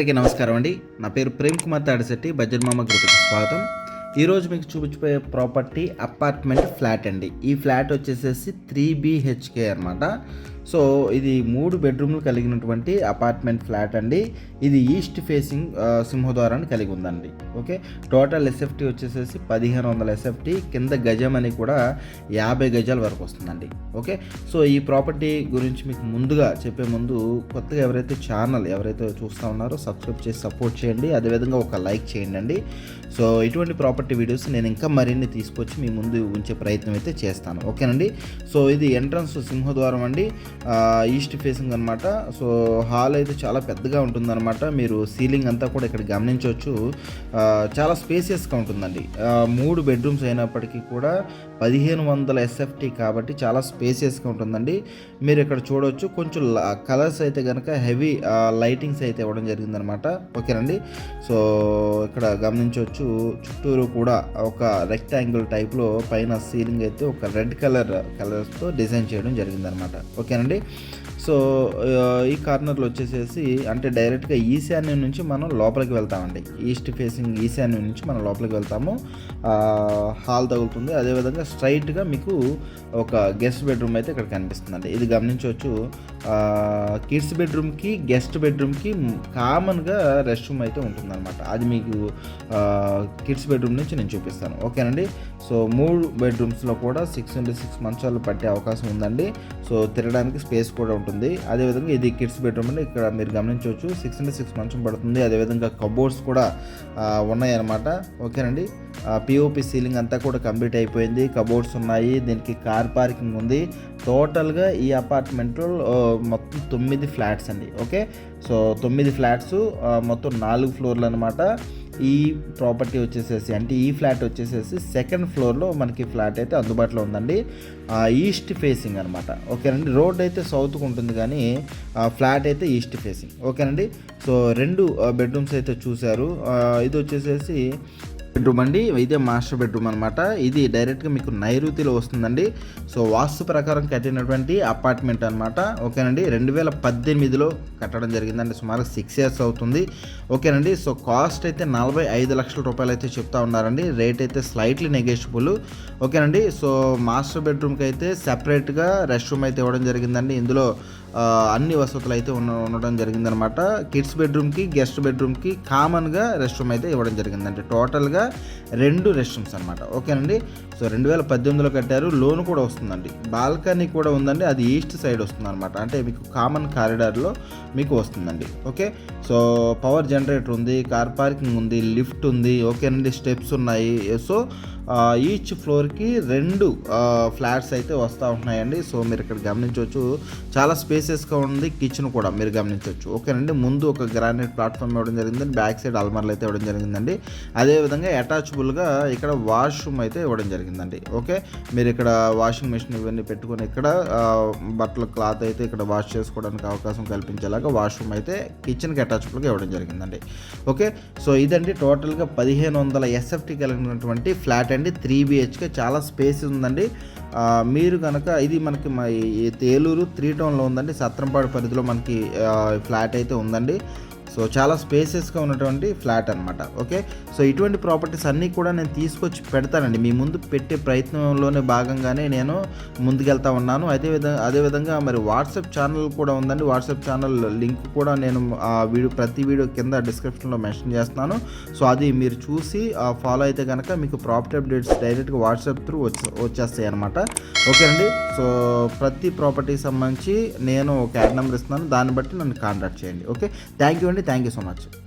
అందరికీ నమస్కారం అండి. నా పేరు ప్రేమ్ కుమార్ తాడిశెట్టి బడ్జెట్ మామ గ్రూప్కి స్వాగతం. ఈరోజు మీకు చూపించిపోయే ప్రాపర్టీ అపార్ట్మెంట్ ఫ్లాట్ అండి. ఈ ఫ్లాట్ వచ్చేసేసి త్రీ బిహెచ్కే అనమాట సో ఇది మూడు బెడ్రూమ్లు కలిగినటువంటి అపార్ట్మెంట్ ఫ్లాట్ అండి. ఇది ఈస్ట్ ఫేసింగ్ సింహద్వారాన్ని కలిగి ఉందండి. ఓకే టోటల్ ఎస్ఎఫ్టీ వచ్చేసేసి పదిహేను వందల ఎస్ఎఫ్టీ కింద గజం అని కూడా యాభై గజాల వరకు వస్తుందండి. ఓకే సో ఈ ప్రాపర్టీ గురించి మీకు ముందుగా చెప్పే ముందు కొత్తగా ఎవరైతే ఛానల్ ఎవరైతే చూస్తూ ఉన్నారో సబ్స్క్రైబ్ చేసి సపోర్ట్ చేయండి. అదేవిధంగా ఒక లైక్ చేయండి అండి. సో ఇటువంటి ప్రాపర్టీ వీడియోస్ నేను ఇంకా మరిన్ని తీసుకొచ్చి మీ ముందు ఉంచే ప్రయత్నం అయితే చేస్తాను. ఓకేనండి సో ఇది ఎంట్రన్స్ సింహద్వారం అండి. ఈస్ట్ ఫేసింగ్ అనమాట సో హాల్ అయితే చాలా పెద్దగా ఉంటుందన్నమాట. మీరు సీలింగ్ అంతా కూడా ఇక్కడ గమనించవచ్చు. చాలా స్పేసియస్గా ఉంటుందండి. మూడు బెడ్రూమ్స్ అయినప్పటికీ కూడా పదిహేను వందల ఎస్ఎఫ్టీ కాబట్టి చాలా స్పేసియస్గా ఉంటుందండి. మీరు ఇక్కడ చూడవచ్చు కొంచెం కలర్స్ అయితే కనుక హెవీ లైటింగ్స్ అయితే ఇవ్వడం జరిగిందనమాట. ఓకేనండి? సో ఇక్కడ గమనించవచ్చు చుట్టూరు కూడా ఒక రెక్టాంగిల్ టైప్లో పైన సీలింగ్ అయితే ఒక రెడ్ కలర్ కలర్స్తో డిజైన్ చేయడం జరిగిందనమాట. ఓకేనండి? సో ఈ కార్నర్లో వచ్చేసేసి అంటే డైరెక్ట్గా ఈశాన్యం నుంచి మనం లోపలికి వెళ్తామండి. ఈస్ట్ ఫేసింగ్ ఈశాన్యం నుంచి మనం లోపలికి వెళ్తాము. హాల్ తగులుతుంది. అదేవిధంగా స్ట్రైట్గా మీకు ఒక గెస్ట్ బెడ్రూమ్ అయితే ఇక్కడ కనిపిస్తుందండి. ఇది గమనించవచ్చు. కిడ్స్ బెడ్రూమ్కి గెస్ట్ బెడ్రూమ్కి కామన్గా రెస్ట్ రూమ్ అయితే ఉంటుందన్నమాట. అది మీకు కిడ్స్ బెడ్రూమ్ నుంచి నేను చూపిస్తాను. ఓకేనండి? సో మూడు బెడ్రూమ్స్లో కూడా సిక్స్ నుండి సిక్స్ మంచాలు పట్టే అవకాశం ఉందండి. సో తిరగడానికి స్పేస్ కూడా ఉంటుంది. అదేవిధంగా ఇది కిడ్స్ బెడ్రూమ్ అండి. ఇక్కడ మీరు గమనించవచ్చు సిక్స్ నుండి సిక్స్ మంచం పడుతుంది. అదేవిధంగా కబోర్డ్స్ కూడా ఉన్నాయన్నమాట. ఓకేనండి? పిఓపి సీలింగ్ అంతా కూడా కంప్లీట్ అయిపోయింది. కబోర్డ్స్ ఉన్నాయి. దీనికి కార్ పార్కింగ్ ఉంది. టోటల్గా ఈ అపార్ట్మెంట్లో మొత్తం తొమ్మిది ఫ్లాట్స్ అండి. ఓకే? సో తొమ్మిది ఫ్లాట్స్ మొత్తం నాలుగు ఫ్లోర్లు అనమాట ఈ ప్రాపర్టీ వచ్చేసేసి అంటే ఈ ఫ్లాట్ వచ్చేసేసి సెకండ్ ఫ్లోర్లో మనకి ఫ్లాట్ అయితే అందుబాటులో ఉందండి. ఈస్ట్ ఫేసింగ్ అనమాట ఓకేనండి? రోడ్ అయితే సౌత్కు ఉంటుంది కానీ ఫ్లాట్ అయితే ఈస్ట్ ఫేసింగ్. ఓకేనండి? సో రెండు బెడ్రూమ్స్ అయితే చూశారు. ఇది వచ్చేసేసి బెడ్రూమ్ అండి. ఇదే మాస్టర్ బెడ్రూమ్ అనమాట ఇది డైరెక్ట్గా మీకు నైరుతిలో వస్తుందండి. సో వాస్తు ప్రకారం కట్టినటువంటి అపార్ట్మెంట్ అనమాట ఓకేనండి. రెండు వేల పద్దెనిమిదిలో కట్టడం జరిగిందండి. సుమారు సిక్స్ ఇయర్స్ అవుతుంది. ఓకేనండి. సో కాస్ట్ అయితే నలభై ఐదు లక్షల రూపాయలు అయితే చెప్తా ఉన్నారండి. రేట్ అయితే స్లైట్లీ నెగోషియబుల్ ఓకేనండి. సో మాస్టర్ బెడ్రూమ్కి అయితే సెపరేట్గా రెస్ట్ రూమ్ అయితే ఇవ్వడం జరిగిందండి. ఇందులో అన్ని వసతులు అయితే ఉన్న ఉండడం జరిగిందనమాట. కిడ్స్ బెడ్రూమ్కి గెస్ట్ బెడ్రూమ్కి కామన్గా రెస్ట్ రూమ్ అయితే ఇవ్వడం జరిగిందండి. టోటల్గా రెండు రెస్ట్ రూమ్స్ అనమాట. ఓకేనండి? సో రెండు వేల పద్దెనిమిదిలో కట్టారు. లోన్ కూడా వస్తుందండి. బాల్కనీ కూడా ఉందండి. అది ఈస్ట్ సైడ్ వస్తుంది అనమాట అంటే మీకు కామన్ కారిడార్లో మీకు వస్తుందండి. ఓకే? సో పవర్ జనరేటర్ ఉంది కార్ పార్కింగ్ ఉంది లిఫ్ట్ ఉంది. ఓకేనండి? స్టెప్స్ ఉన్నాయి. సో ఈచ్ ఫ్లోర్కి రెండు ఫ్లాట్స్ అయితే వస్తూ ఉంటున్నాయండి సో మీరు ఇక్కడ గమనించవచ్చు చాలా స్పేసెస్గా ఉంది కిచెన్ కూడా మీరు గమనించవచ్చు. ఓకేనండి ముందు ఒక గ్రానైట్ ప్లాట్ఫామ్ ఇవ్వడం జరిగిందండి బ్యాక్ సైడ్ అల్మార్లు అయితే ఇవ్వడం జరిగిందండి. అదేవిధంగా అటాచబుల్గా ఇక్కడ వాష్రూమ్ అయితే ఇవ్వడం జరిగిందండి. ఓకే మీరు ఇక్కడ వాషింగ్ మెషిన్ ఇవన్నీ పెట్టుకొని ఇక్కడ బట్టల క్లాత్ అయితే ఇక్కడ వాష్ చేసుకోవడానికి అవకాశం కల్పించేలాగా వాష్రూమ్ అయితే కిచెన్కి అటాచబుల్గా ఇవ్వడం జరిగిందండి. ఓకే సో ఇదండి టోటల్గా పదిహేను వందల ఎస్ఎఫ్టీ కలిగినటువంటి ఫ్లాట్ అండ్. త్రీ బిహెచ్కే చాలా స్పేస్ ఉందండి. మీరు కనుక ఇది మనకి మా ఏలూరు తేలూరు త్రీ టౌన్లో ఉందండి. సత్రంపాడు పరిధిలో మనకి ఫ్లాట్ అయితే ఉందండి. సో చాలా స్పేసెస్గా ఉన్నటువంటి ఫ్లాట్ అనమాట ఓకే? సో ఇటువంటి ప్రాపర్టీస్ అన్నీ కూడా నేను తీసుకొచ్చి పెడతానండి. మీ ముందు పెట్టే ప్రయత్నంలోనే భాగంగానే నేను ముందుకెళ్తా ఉన్నాను. అదేవిధంగా అదేవిధంగా మరి వాట్సాప్ ఛానల్ కూడా ఉందండి. వాట్సాప్ ఛానల్ లింక్ కూడా నేను ఆ వీడియో ప్రతి వీడియో కింద డిస్క్రిప్షన్లో మెన్షన్ చేస్తున్నాను. సో అది మీరు చూసి ఫాలో అయితే కనుక మీకు ప్రాపర్టీ అప్డేట్స్ డైరెక్ట్గా వాట్సాప్ త్రూ వచ్చే వచ్చేస్తాయి అనమాట ఓకేనండి? సో ప్రతి ప్రాపర్టీకి సంబంధించి నేను ఒక యాడ్ నెంబర్ ఇస్తున్నాను. దాన్ని బట్టి నన్ను కాంటాక్ట్ చేయండి ఓకే? థ్యాంక్ యూ అండి. Thank you so much